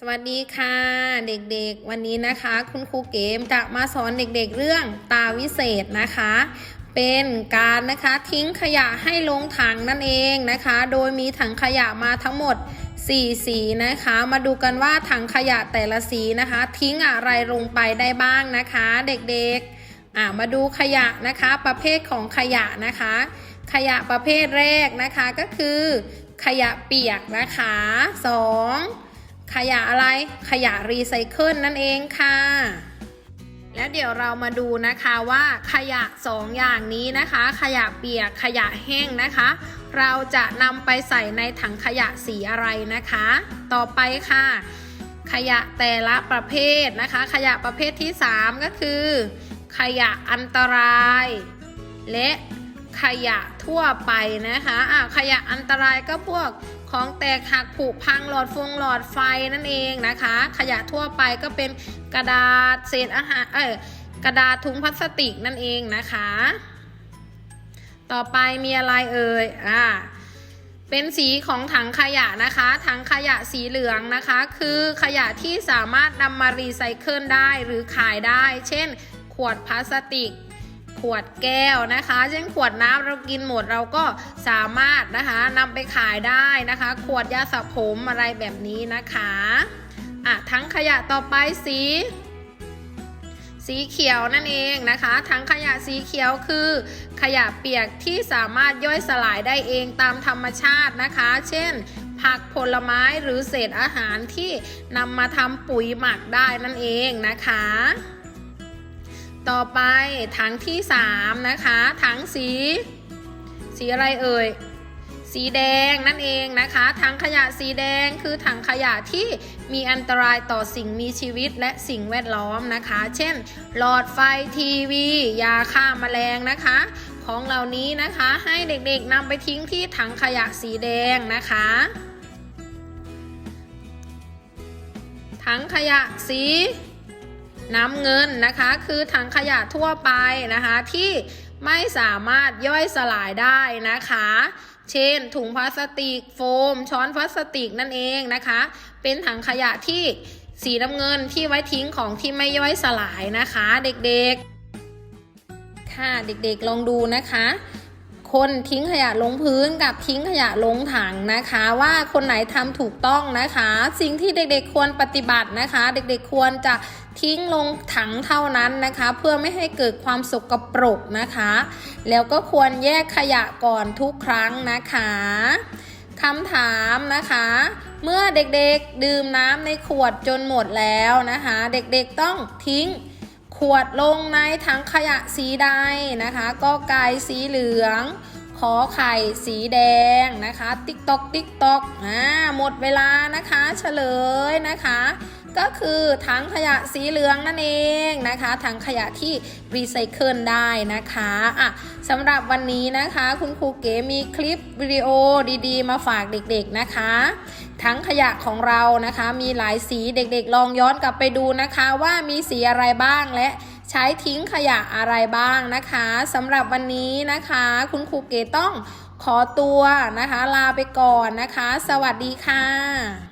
สวัสดีค่ะ เด็กๆ วันนี้นะคะ คุณครูเกมจะมาสอนเด็กๆเรื่องตาวิเศษนะคะ เป็นการนะคะทิ้งขยะให้ลงถังนั่นเองนะคะ โดยมีถังขยะมาทั้งหมด 4 สีนะคะ มาดูกันว่าถังขยะแต่ละสีนะคะ ทิ้งอะไรลงไปได้บ้างนะคะ เด็กๆอ่ามาดูขยะนะคะ ประเภทของขยะนะคะ ขยะประเภทแรกนะคะก็คือ ขยะเปียกนะคะสอง ขยะอะไร ขยะรีไซเคิลนั่นเองค่ะ แล้วเดี๋ยวเรามาดูนะคะว่าขยะสองอย่างนี้นะคะ ขยะเปียกขยะแห้งนะคะ เราจะนำไปใส่ในถังขยะสีอะไรนะคะ ต่อไปค่ะ ขยะแต่ละประเภทนะคะ ขยะประเภทที่ 3 ก็คือ ขยะอันตราย และขยะทั่วไปนะคะอะขยะอันตรายก็พวก ของแตกหักผุพังหลอดฟงหลอดไฟนั่นเองนะคะ ขยะทั่วไปก็เป็นกระดาษเศษอาหารเออกระดาษถุงพลาสติกนั่นเองนะคะ ต่อไปมีอะไรเอ่ยอ่าเป็นสีของถังขยะนะคะ ถังขยะสีเหลืองนะคะ คือขยะที่สามารถนำมารีไซเคิลได้หรือขายได้ เช่น ขวดพลาสติก ขวดแก้วนะคะ เช่นขวดน้ำเรากินหมดเราก็สามารถนะคะนำไปขายได้นะคะ ขวดยาสระผมอะไรแบบนี้นะคะอะทั้งขยะต่อไปสีสีเขียวนั่นเองนะคะทั้งขยะสีเขียวคือ ขยะเปียกที่สามารถย่อยสลายได้เองตามธรรมชาตินะคะ เช่น ผักผลไม้หรือเศษอาหารที่นำมาทำปุ๋ยหมักได้นั่นเองนะคะ ต่อไปถังที่ 3 นะคะ ถังสี สีอะไรเอ่ย สีแดงนั่นเองนะคะ ถังขยะสีแดงคือถังขยะที่มีอันตรายต่อสิ่งมีชีวิตและสิ่งแวดล้อมนะคะ เช่น หลอดไฟทีวี ยาฆ่าแมลงนะคะ ของเหล่านี้นะคะให้เด็กๆนำไปทิ้งที่ถังขยะสีแดงนะคะถังขยะสี น้ำเงินนะคะ คือถังขยะทั่วไปนะคะที่ไม่สามารถย่อยสลายได้นะคะ เช่น ถุงพลาสติกโฟม ช้อนพลาสติกนั่นเองนะคะ เป็นถังขยะที่สีน้ำเงินที่ไว้ทิ้งของที่ไม่ย่อยสลายนะคะเด็กๆ ค่ะเด็กๆลองดูนะคะ คนทิ้งขยะลงพื้นกับทิ้งขยะลงถังนะคะ ว่าคนไหนทำถูกต้องนะคะ สิ่งที่เด็กๆควรปฏิบัตินะคะ เด็กๆควรจะ ทิ้งลงถังเท่านั้นนะคะ เพื่อไม่ให้เกิดความสกปรกนะคะ แล้วก็ควรแยกขยะก่อนทุกครั้งนะคะคำถามนะคะ เมื่อเด็กๆดื่มน้ำในขวดจนหมดแล้วนะคะ เด็กๆต้องทิ้งขวดลงในถังขยะสีใดนะคะ ก็ไก่สีเหลืองขอไข่สีแดงนะคะ ติ๊กตอกติ๊กตอกอ่าหมดเวลานะคะ เฉลยนะคะ ก็คือถังขยะสีเหลืองนั่นเองนะคะถังขยะที่รีไซเคิลได้นะคะอะสำหรับวันนี้นะคะ คุณครูเก๋มีคลิปวิดีโอดีๆ มาฝากเด็กๆนะคะทั้งขยะของเรานะคะ มีหลายสีเด็กๆ ลองย้อนกลับไปดูนะคะ ว่ามีสีอะไรบ้างและใช้ทิ้งขยะอะไรบ้างนะคะสำหรับวันนี้นะคะ คุณครูเก๋ต้องขอตัวนะคะ ลาไปก่อนนะคะ สวัสดีค่ะ